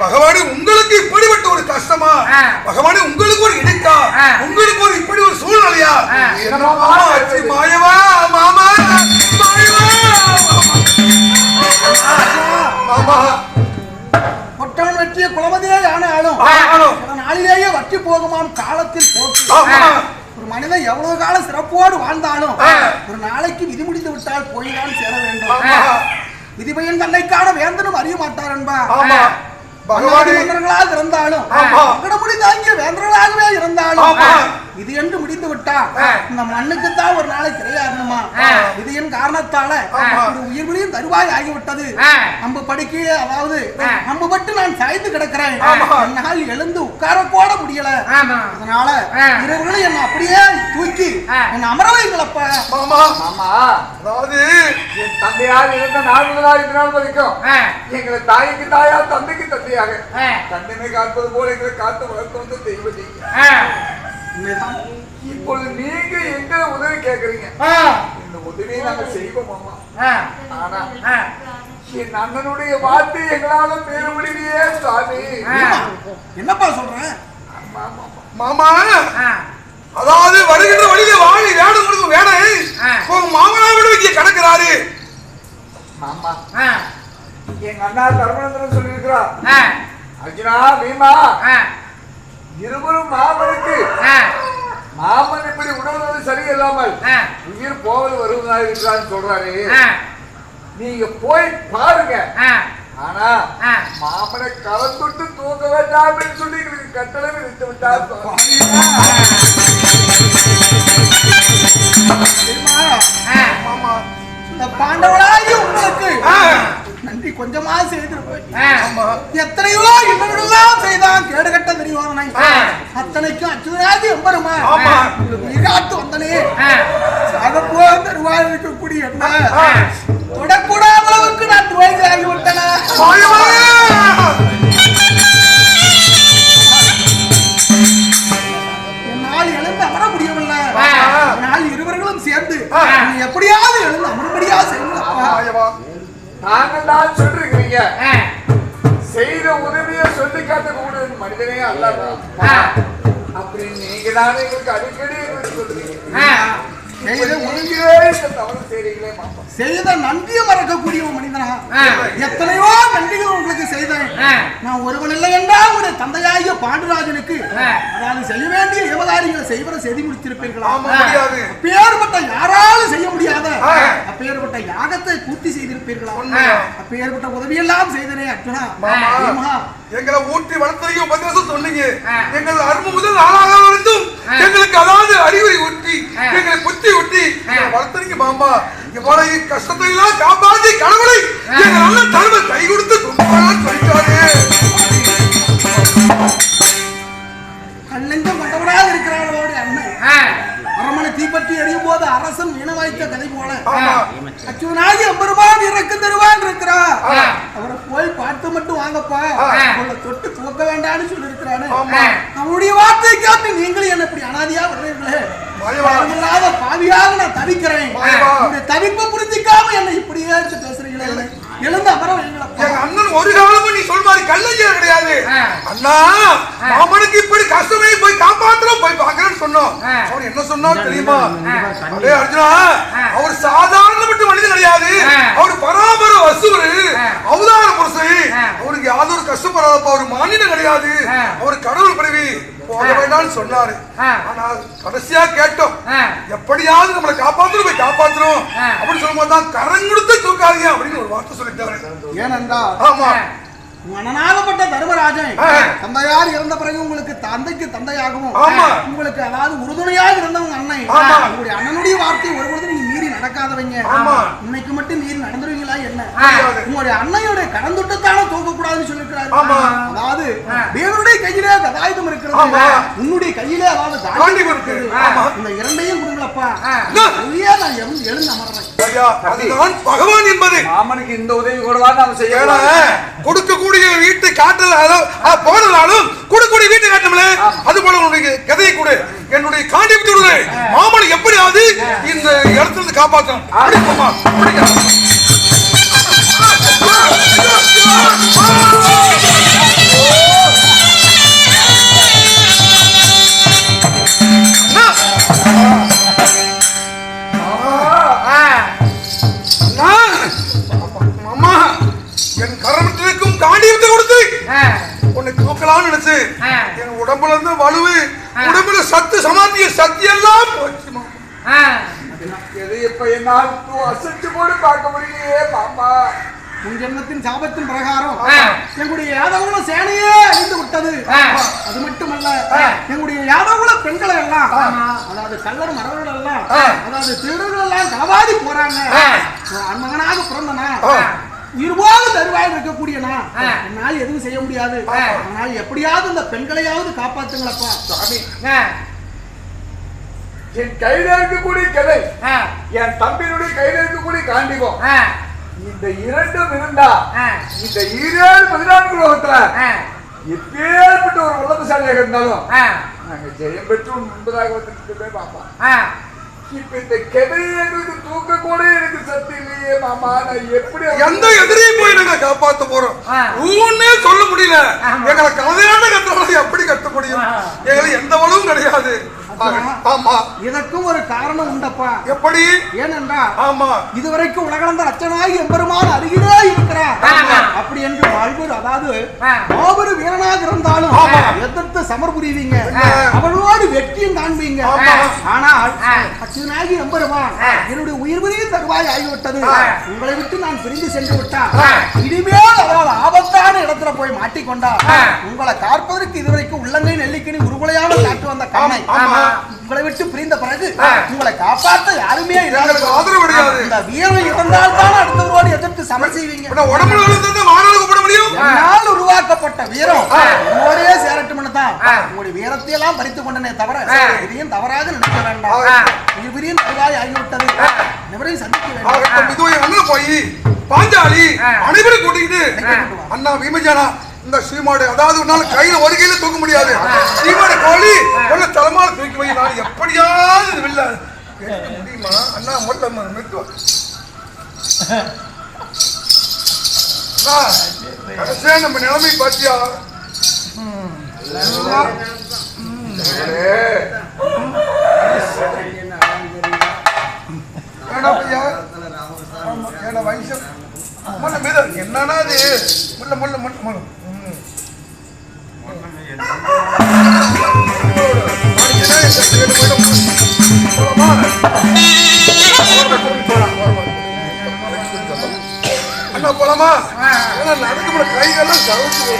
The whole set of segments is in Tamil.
பகவானே உங்களுக்கு இப்படிப்பட்ட ஒரு கஷ்டமா. பகவானே உங்களுக்கு ஒரு இடுக்கா. உங்களுக்கு ஒரு இப்படி ஒரு சூழ்நிலையா? ஆ. என்ன மாமா ஆச்சு? மாயவா மாமா? மாயவா மாமா. கொட்டவன் வெற்றிய குலமதியே ஆனாலும் ஆனாலும். சில நாளிலேயே வற்றி போகுமாம் காலத்தில் ஆமா. ஒரு மனிதன் எவ்வளவு காலம் சிறப்போடு வாழ்ந்தாலும். ஒரு நாளைக்கு விதி முடிந்து விட்டால் போய்தான் சேர வேண்டும். விதிபயன் தன்னைக்கான வேந்தனும் அறிய மாட்டார் என்பா ஆமா. பகவானே இருந்தாலும் தாங்கிய வேந்தர்களாகவே இருந்தாலும். இது என்று முடிந்து விட்டா. இந்த மண்ணுக்குத்தான் ஒரு நாளை கிடையாகணுமா ஆ. விதியின் காரணத்தால. ஒரு உயிர்விலையும் தருவாய் ஆகிவிட்டது. நம்ம படிக்கையே அதாவது. நம்ம பட்டு நான் சாய்ந்து கிடக்கிறேன். என்னால் எழுந்து உட்கார கூட முடியல அதனால. இரவுகளும் என்ன அப்படியே தூக்கி. என்ன அமர வைங்களப்பா அதாவது என் தந்தையார் இருந்த இது நாள் வரைக்கும். எங்களை தாய்க்கு தாயா தந்தைக்கு தந்தையாக. கண்ணனை காப்பது போல எங்களை காத்து வளர்த்து வந்த தெய்வ ஆ. இப்பொழுது நீங்க எங்களை உதவி கேக்குறீங்க. இந்த உதவியை நாங்க செய்வோம் மாமா. ஆனா. என் அண்ணனுடைய வார்த்தை எங்களால பேர முடியலையே சாமி. என்னப்பா சொல்றேன். மாமா. அதாவது வருகின்ற வழியில வாழி வேடம் கொடுக்கும் வேடை ஆ. உங்க மாமனாரோட இங்க கிடக்கிறாரு ஆ. எங்க அண்ணா தர்மநந்திரன் சொல்லியிருக்கிறா ஆ. அர்ஜுனா பீமா. இருவரும் மாமனுக்கு. மாமன் இப்படி உணர்வது சரியில்லாமல். உயிர் போவது வருவதாக இருக்கிறான்னு சொல்றாரு. நீங்க போய் பாருங்க. ஆனா. மாமனை கலந்துட்டு தூக்க வேண்டாம் சொல்லி எங்களுக்கு கட்டளை விதித்து விட்டார் பாண்டவராகி உங்களுக்கு. நன்றி கொஞ்சமா செய்திருப்பேன் எத்தனையோ இன்னவர்களெல்லாம் செய்தான். கேடுகட்ட தெரிவானை ஆ. அத்தனைக்கும் அச்சுதனாதி எம்பருமா காத்து வந்தனே. சாகப்போ தருவாய் இருக்கக்கூடிய என்ன சொல்லிருக்கிறீங்க ஆ. செய்த உதவியை சொல்லி காட்டக்கூடிய மனிதனே அல்ல ஆ. அப்படி நீங்க தானே எங்களுக்கு அடிக்கடி சொல்றீங்க. செய்த நன்றியை மறக்கக்கூடிய ஒரு மனிதனா. எத்தனையோ நன்றிகள் உங்களுக்கு செய்தேன். நான் ஒருவன் இல்லை என்றால் உடைய தந்தையாகிய பாண்டுராஜனுக்கு. அதாவது செய்ய வேண்டிய ஏவகாரிகளை செய்வதை செய்து முடித்திருப்பீர்களா அப்பேற்பட்ட யாராலும் செய்ய முடியாத. அப்பேற்பட்ட யாகத்தை பூர்த்தி செய்திருப்பீர்களா? அப்பேற்பட்ட உதவியெல்லாம் செய்தனே அர்ஜுனா எங்களை ஊட்டி வளர்த்ததையும் வருஷம் சொன்னீங்க. எங்கள் அருமை முதல் நாளாக இருந்தும். எங்களுக்கு அதாவது அறிவுரை ஊட்டி. எங்களை புத்தி ஊட்டி ஆ. எங்களை வளர்த்தீங்க மாமா இங்க போல கஷ்டத்தை எல்லாம் காப்பாத்தி கடவுளை எங்க நல்ல தருமை கை கொடுத்து கும்பிடலாம் சொல்லிட்டாரு கண்ணெஞ்சம் கொண்டவராக இருக்கிறார் அவருடைய அண்ணன் ஆ. அரண்மனை தீப்பற்றி எரியும் போது அரசன் மீன வாய்த்த கதை போல ஆமா அச்சுவனாகி எம்பெருமான் இறக்கு தருவான் இருக்கிறார் ஆ. அவரை போய் பார்த்து மட்டும் வாங்கப்பா. அவளை தொட்டு தூக்க வேண்டாம்னு சொல்லி ஆமா. அவருடைய வார்த்தை கேட்டு நீங்களும் என்ன இப்படி அனாதியா வர்றீங்களே. இல்லாத பாவியாக நான் தவிக்கிறேன். இந்த தவிப்பை புரிஞ்சுக்காம என்ன இப்படியே பேசுறீங்களே எழுந்து வைங்களப்பா எங்க அண்ணன் ஒரு காலமும் நீ சொல்ற மாதிரி கிடையாது. அண்ணா மாமனுக்கு இப்படி கஷ்டமே போய் காப்பாத்துறோம் போய் பாக்குறேன்னு சொன்னோம். அவர் என்ன சொன்னார் தெரியுமா அர்ஜுனா. அவர் சாதாரண மனிதன் கிடையாது. அவர் பராபர வசுவரு. அவதார புருஷன். அவருக்கு யாதொரு கஷ்டப்படாதப்ப அவர் மாநிலம் கிடையாது. அவர் கடவுள் பிறவி போக. வேண்டாம்னு சொன்னாரு ஆ. ஆனால் கடைசியா கேட்டோம். எப்படியாவது நம்மளை காப்பாத்தணும் போய் காப்பாத்தணும். அப்படின்னு சொல்லும்போது தான் கரம் கொடுத்து தூக்காதீங்க அப்படின்னு ஒரு வார்த்தை சொல்லிட்டாரு ஏனென்றால் ஆமா மனநாகப்பட்ட தர்மராஜன். தந்தையார் இறந்த பிறகு உங்களுக்கு தந்தைக்கு தந்தையாகவும் ஆமா. உங்களுக்கு அதாவது உறுதுணையாக இருந்தவங்க அண்ணன் ஆமா. உங்களுடைய அண்ணனுடைய வார்த்தை ஒரு பொழுது நீங்க நடக்காதவங்க ஆமா. இன்னைக்கு மட்டும் மீறி நடந்துருவீங்களா என்ன. உங்களுடைய அண்ணையோட கடந்துட்டுத்தானே தூக்க கூடாதுன்னு சொல்லிருக்கிறாரு ஆமா. அதாவது ஆ. தேவனுடைய கையிலே கதாயுதம் இருக்கிறது. உன்னுடைய கையிலே அதாவது இருக்கு. இருக்குது ஆமா. இந்த இரண்டையும் கொடுங்களப்பா. அதுலயே நான் எழுந்து எழுந்து அமர்றேன் பகவான் என்பது மாமனுக்கு இந்த உதவி கூடவா நாம செய்யலாம் கொடுக்கக்கூடிய வீட்டை காட்டலாலும் போனதாலும் கொடுக்கக்கூடிய வீட்டை காட்டல அது போல கதையை கொடு என்னுடைய காண்டிபத்துடனே மாமனை எப்படியாவது இந்த இடத்துல இருந்து காப்பாற்றணும் அப்படி போமா என் கரமத்திற்கும் காண்டியத்தை கொடுத்து உன்னை தூக்கலாம்னு நினைச்சு என் உடம்புல இருந்து வலுவு உடம்புல சத்து சமாத்திய சக்தி எல்லாம் போச்சுமா ஆ. எது இப்ப என்னால் அசைச்சு பார்க்க முடியலையே மாமா உன் ஜென்மத்தின் சாபத்தின் பிரகாரம். எங்களுடைய யாதவகுல சேனையே அழிந்து விட்டது. அது மட்டுமல்ல. எங்களுடைய யாதவகுல பெண்களை எல்லாம் ஆமா. அதாவது கள்ளர் மரங்கள் எல்லாம். அதாவது திருடர்கள் எல்லாம் களவாடி போறாங்க ஆ. நான் மகனாக பிறந்தனா. உயிர்வாக தருவாயில் இருக்கக்கூடியனா? ஆ. என்னால் எதுவும் செய்ய முடியாது. ஆனால் எப்படியாவது இந்த பெண்களையாவது காப்பாத்துங்களப்பா. சாமி. என் கையில இருக்கக்கூடிய கதை என் தம்பியினுடைய கையில இருக்கக்கூடிய காண்டிபம் ஆ, இந்த இரண்டும் இருந்தா இந்த ஈரேழு பதினான்கு லோகத்துல எப்பேற்பட்ட ஒரு உலகசாலியாக இருந்தாலும் நாங்க ஜெயம் பெற்று முன்பதாக வந்துட்டு பாப்பா ஆ. இப்ப இந்த கெதையை எங்களுக்கு தூக்க கூட எனக்கு சக்தி இல்லையே மாமா நான் எப்படி எந்த எதிரியும் போய் நாங்க காப்பாத்த போறோம். ஊன்னே சொல்ல முடியல. எங்களை கதையான கட்டுறது எப்படி கட்ட முடியும். எங்களுக்கு எந்த கிடையாது ஆமா இதற்கும் ஒரு காரணம் உண்டப்பா எப்படி ஏனென்றால் ஆமா இதுவரைக்கும் உலகளந்த அச்சனாகி எம்பெருமான் அருகிலே இருக்கிறார். அப்படி என்று வாழ்வர் அதாவது ஆ. மாபெரு வீரனாக இருந்தாலும் ஆமா. எதிர்த்து சமர் புரிவீங்க ஆ. அவளோடு வெற்றியும் காண்பீங்க ஆமா. ஆனால் எம்பெருமான் ஆ. என்னுடைய உயிர் பிரிய தருவாய் ஆகிவிட்டது. உங்களை விட்டு நான் பிரிந்து சென்று விட்டால் ஆ. இனிமேல் அவள் ஆபத்தான இடத்துல போய் மாட்டிக்கொண்டா. உங்களை காப்பதற்கு இதுவரைக்கும் உள்ளங்கை நெல்லிக்கனி உருகுலையாக காட்டு வந்த ஆமா. உங்களை விட்டு பிரிந்த பிறகு. உங்களை காப்பாற்ற யாருமே இந்த வீரம் இருந்தால் தான் அடுத்தவரோடு எதிர்த்து சமர் செய்வீங்க உடம்புல முடியும். என்னால் உருவாக்கப்பட்ட வீரம். என்னோடே சேரட்டும்னு தான். உங்களுடைய வீரத்தை எல்லாம் பறித்து கொண்டனே தவிர. இதையும் தவறாக நினைக்க வேண்டாம். ஆ. இருவரையும் தருவாய் ஆகிவிட்டது. எவரையும் சந்திக்க வேண்டாம். என் அண்ணன் போய் பாஞ்சாலி. அனைவரும் கூட்டிக்கிட்டு. அண்ணா பீமஜானா இந்த சீமாடு அதாவது உன்னால கையில ஒரு கையில தூக்க முடியாது. சீமாடு கோழி உள்ள தலைமால தூக்கி வை நான் எப்படியாவது எடுக்க முடியுமா? அண்ணா அண்ணா கடைசியா நம்ம நிலைமை பாத்தியா வேணா ஐயா ஆமா, ஏன்னா வயசு என்னன்னா அது முள்ள முள்ள முள்ள முள்ள ம். இந்த போலாமா? அண்ணா ஏன்னா நடக்க கைகள்லாம் சவுத்து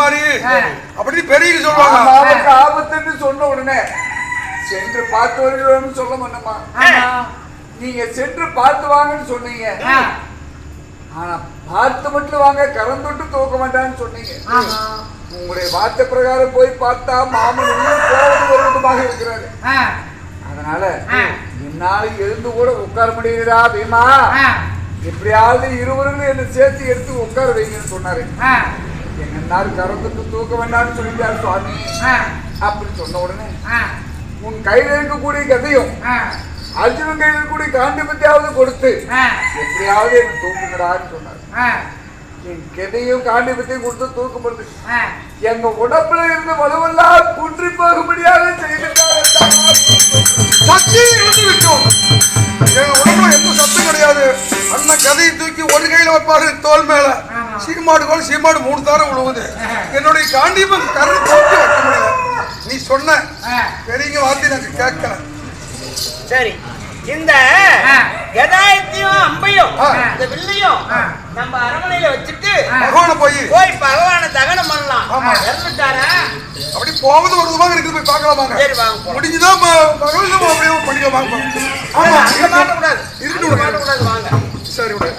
மாதிரி. அப்படின்னு பெரியவங்க சொல்லுவாங்க. ஆபத்துன்னு சொன்ன உடனே சென்று பார்த்து வருகிறோம்னு சொல்ல மாட்டோமா. நீங்க சென்று பார்த்து வாங்கன்னு சொன்னீங்க. ஆனா பார்த்து மட்டும் வாங்க கறந்துட்டு தூக்க வேண்டாம்னு சொன்னீங்க. உங்களுடைய வார்த்தை பிரகாரம் போய் பார்த்தா மாமன் போவது வருவதுமாக இருக்கிறாரு. அதனால. என்னால எழுந்து கூட உட்கார முடியுதா பீமா. எப்படியாவது இருவரும் என்ன சேர்த்து எடுத்து உட்கார வைங்கன்னு சொன்னாரு. கறந்துட்டு தூக்க வேண்டாம்னு சொல்லிட்டாரு சுவாமி. ஆ, அப்படி சொன்ன உடனே உன் கையில இருக்கக்கூடிய கதையும் அர்ஜுனன் கையில இருக்கக்கூடிய காண்டிபத்தியாவது கொடுத்து எப்படியாவது என்ன தூக்குங்கடான்னு சொன்னார். என் கெதையும் காண்டிபத்தையும் கொடுத்து தூக்கப்படுது. எங்க உடம்புல இருந்த வலுவெல்லாம் குன்றி போக முடியாத செய்துட்டாரு சக்தி இழந்து விட்டோம். எங்க உடம்புல எந்த சத்தம் கிடையாது. அண்ணன் கதையை தூக்கி ஒரு கையில வைப்பாரு தோல் மேல. சீமாடு கோல் சீமாடு மூணு தாரம் விழுவுது என்னுடைய காண்டிபம் கரு தூக்கி வைக்க முடியல. நீ சொன்ன. பெரிய வார்த்தை எனக்கு கேட்கல. சரி. இந்த. கதாயத்தையும் அம்பையும். இந்த வில்லையும். நம்ம அரண்மனையில வச்சுட்டு பகவான போய். போய் பகவான தகனம் பண்ணலாம். இறந்துட்டாரா? அப்படி போவது வருவதுமாக இருக்குது போய் பார்க்கலாமாங்க சரி வாங்க. முடிஞ்சுதான் பகவான் நம்ம அப்படியே பண்ணிக்கலாம் வாங்க. ஆமா அங்க மாட்டக்கூடாது. அங்க மாட்டக்கூடாது வாங்க. சரி விடு.